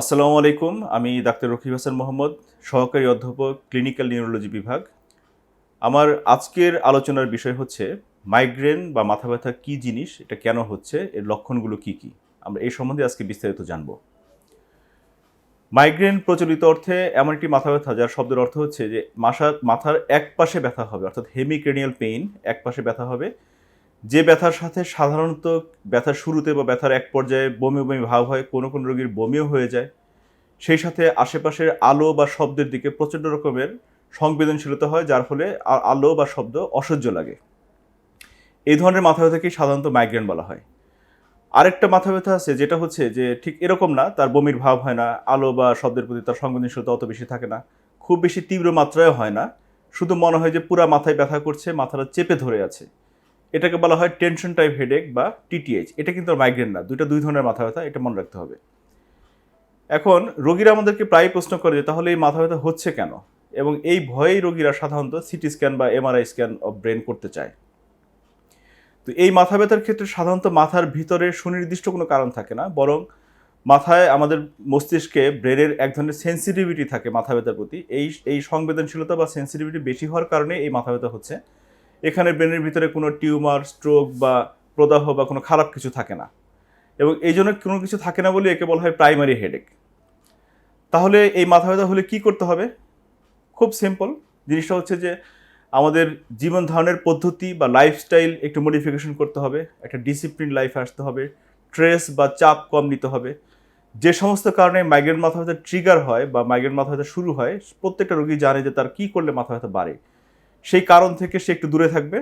আসসালামু আলাইকুম, আমি ডাক্তার রকিব হাসান মোহাম্মদ, সহকারী অধ্যাপক, ক্লিনিক্যাল নিউরোলজি বিভাগ। আমার আজকের আলোচনার বিষয় হচ্ছে, মাইগ্রেন বা মাথা ব্যথা কী জিনিস, এটা কেন হচ্ছে, এর লক্ষণগুলো কি কি? আমরা এই সম্বন্ধে আজকে বিস্তারিত জানব। মাইগ্রেন প্রচলিত অর্থে এমন একটি মাথা ব্যথা, যার শব্দের অর্থ হচ্ছে যে মাথা মাথার এক পাশে ব্যথা হবে, অর্থাৎ হেমিক্রেনিয়াল পেইন এক পাশে ব্যথা হবে যে ব্যথার সাথে সাধারণত ব্যথার শুরুতে বা ব্যথার এক পর্যায়ে বমি বমি ভাব হয়, কোনো কোনো রোগীর বমিও হয়ে যায়। সেই সাথে আশেপাশের আলো বা শব্দের দিকে প্রচণ্ড রকমের সংবেদনশীলতা হয়, যার ফলে আলো বা শব্দ অসহ্য লাগে। এই ধরনের মাথা ব্যথাকেই সাধারণত মাইগ্রেন বলা হয়। আরেকটা মাথা ব্যথা আছে, যেটা হচ্ছে যে ঠিক এরকম না, তার বমির ভাব হয় না, আলো বা শব্দের প্রতি তার সংবেদনশীলতা অত বেশি থাকে না, খুব বেশি তীব্র মাত্রায় হয় না। শুধু মনে হয় যে পুরা মাথায় ব্যথা করছে, মাথাটা চেপে ধরে আছে। এটাকে বলা হয় টেনশন টাইপ হেডেক বা টিটিএইচ এটা কিন্তু মাইগ্রেন না, দুইটা দুই ধরনের মাথা ব্যথা, এটা মনে রাখতে হবে। এখন রোগীরা আমাদেরকে প্রায় প্রশ্ন করে যে, তাহলে এই মাথা ব্যথা হচ্ছে কেন? এবং এই ভয়েই রোগীরা সাধারণত সিটি স্ক্যান বা এমআরআই স্ক্যান অফ ব্রেন করতে চায়। তো এই মাথা ব্যথার ক্ষেত্রে সাধারণত মাথার ভিতরে সুনির্দিষ্ট কোনো কারণ থাকে না, বরং মাথায় আমাদের মস্তিষ্কে ব্রেনের এক ধরনের সেন্সিটিভিটি থাকে মাথা ব্যথার প্রতি। এই এই সংবেদনশীলতা বা সেন্সিটিভিটি বেশি হওয়ার কারণে এই মাথা ব্যথা হচ্ছে। এখানে ব্রেনের ভিতরে কোনো টিউমার, স্ট্রোক বা প্রদাহ বা কোনো খারাপ কিছু থাকে না। এবং এই জন্য কোনো কিছু থাকে না বলে একে বলা হয় প্রাইমারি হেডেক। তাহলে এই মাথা ব্যথা হলে কি করতে হবে? খুব সিম্পল। জিনিসটা হচ্ছে যে আমাদের জীবন ধারণের পদ্ধতি বা লাইফস্টাইল একটু মডিফিকেশন করতে হবে। একটা ডিসিপ্লিন লাইফ আসতে হবে। স্ট্রেস বা চাপ কম নিতে হবে। যে সমস্ত কারণে মাইগ্রেন মাথা ব্যথা ট্রিগার হয় বা মাইগ্রেন মাথা ব্যথা শুরু হয়, প্রত্যেকটা রোগী জানে যে তার কী করলে মাথা ব্যথা বাড়ে। সেই কারণ থেকে সে একটু দূরে থাকবে।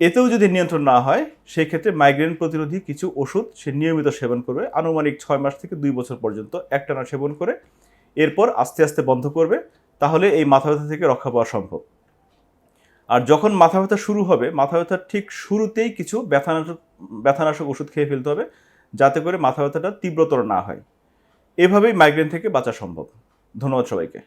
এতেও যদি নিয়ন্ত্রণ না হয়, সেই ক্ষেত্রে মাইগ্রেন প্রতিরোধী কিছু ওষুধ সে নিয়মিত সেবন করবে। আনুমানিক ছয় মাস থেকে দুই বছর পর্যন্ত একটানা সেবন করে, এরপর আস্তে আস্তে বন্ধ করবে, তাহলে এই মাথা ব্যথা থেকে রক্ষা পাওয়া সম্ভব। আর যখন মাথা ব্যথা শুরু হবে, মাথা ব্যথার ঠিক শুরুতেই কিছু ব্যথানাশক ব্যথানাশক ওষুধ খেয়ে ফেলতে হবে, যাতে করে মাথা ব্যথাটা তীব্রতর না হয়। এভাবেই মাইগ্রেন থেকে বাঁচা সম্ভব। ধন্যবাদ সবাইকে।